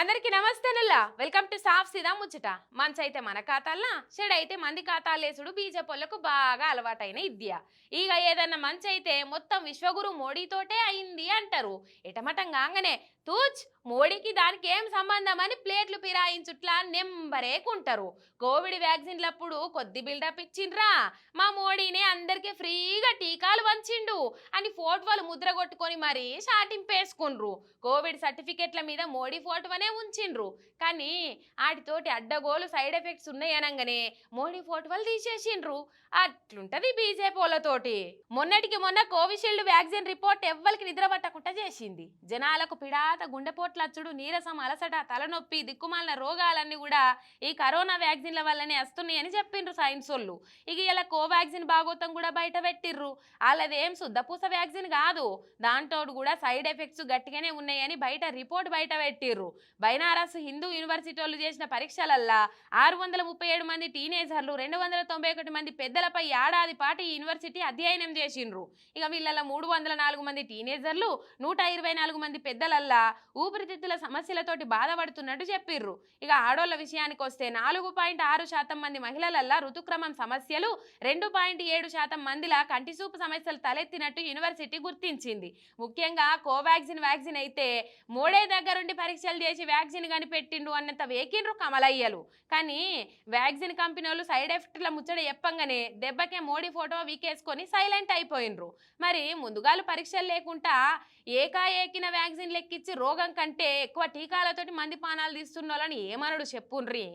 అందరికీ నమస్తే నల్ల. వెల్కమ్ టు సాఫ్ సిదా ముచ్చట. మంచి అయితే మన ఖాతాల్లా షెడ్ అయితే మంది ఖాతాలేసుడు బీజేపీలకు బాగా అలవాటైన ఇద్య ఇక ఏదన్నా మంచి అయితే మొత్తం విశ్వగురు మోడీతోటే అయింది అంటారు. ఎటమటం కాగానే. తూచ్! మోడీకి దానికి ఏం సంబంధం అని ప్లేట్లు పిరాయించుట్లా నెంబరేకుంటారు. కోవిడ్ వ్యాక్సిన్లప్పుడు కొద్ది బిల్డప్ ఇచ్చిండ్రా. మా మోడీనే అందరికీ ఫ్రీగా టీకాలు వంచిండు అని ఫోటోలు ముద్ర కొట్టుకొని మరీ షాటింపేసుకుండ్రు. కోవిడ్ సర్టిఫికెట్ల మీద మోడీ ఫోటోనే ఉంచిండ్రు. కానీ వాటితోటి అడ్డగోలు సైడ్ ఎఫెక్ట్స్ ఉన్నాయనగానే మోడీ ఫోటోలు తీసేసిండ్రు. అట్లుంటది బీజేపీ వాళ్ళతోటి. మొన్నటికి మొన్న కోవిషీల్డ్ వ్యాక్సిన్ రిపోర్ట్ ఎవ్వరికి నిద్ర పట్టకుండా చేసింది. జనాలకు పిడాత గుండెపోట్లచ్చుడు నీరసం అలసట తలనొప్పి దిక్కుమాలిన రోగాలన్నీ కూడా ఈ కరోనా వ్యాక్సిన్ల వల్లనే వస్తున్నాయని చెప్పిండ్రు సైన్స్ వాళ్ళు ఇక ఇలా కోవాక్సిన్ భాగోతం కూడా బయట పెట్టిర్రు. వాళ్ళదేం శుద్ధపూస వ్యాక్సిన్ కాదు. దాంతో కూడా సైడ్ ఎఫెక్ట్స్ గట్టిగానే ఉన్నాయని బయట రిపోర్ట్ బయట పెట్టిర్రు. బైనారస్ హిందూ యూనివర్సిటీ వాళ్ళు చేసిన పరీక్షలల్లా ఆరు వందల ముప్పై ఏడు మంది టీనేజర్లు రెండు వందల తొంభై ఒకటి మంది పెద్దలపై ఏడాది పాటు ఈ యూనివర్సిటీ అధ్యయనం చేసిండ్రు. ఇక వీళ్ళల్లో మూడు వందల నాలుగు మంది టీనేజర్లు నూట ఇరవై నాలుగు మంది పెద్దలల్లా ఊపిరితిత్తుల సమస్యలతోటి బాధపడుతున్నట్టు చెప్పిర్రు. ఇక ఆడోళ్ళ విషయానికి వస్తే నాలుగు పాయింట్ ఆరు శాతం మంది మహిళలల్లా ఋతుక్రమం సమస్యలు రెండు పాయింట్ ఏడు శాతం మందిలా కంటిసూపు సమస్యలు తలెత్తినట్టు యూనివర్సిటీ గుర్తించింది. ముఖ్యంగా కోవాక్సిన్ వ్యాక్సిన్ అయితే మూడే దగ్గరుండి పరీక్షలు చేసి వ్యాక్సిన్ కనిపెట్టి కనిపెట్టిండు అన్నంత వేకిండ్రు కమలయ్యలు. కానీ వ్యాక్సిన్ కంపెనీ వాళ్ళు సైడ్ ఎఫెక్ట్ల ముచ్చట చెప్పంగానే దెబ్బకే మోడీ ఫోటో వీకేసుకొని సైలెంట్ అయిపోయినరు మరి ముందుగాలు పరీక్షలు లేకుండా ఏకాఏకిన వ్యాక్సిన్ లెక్కించి రోగం కంటే ఎక్కువ టీకాలతోటి మంది పానాలు తీస్తున్న వాళ్ళని ఏమనడు చెప్పుండ్రీ?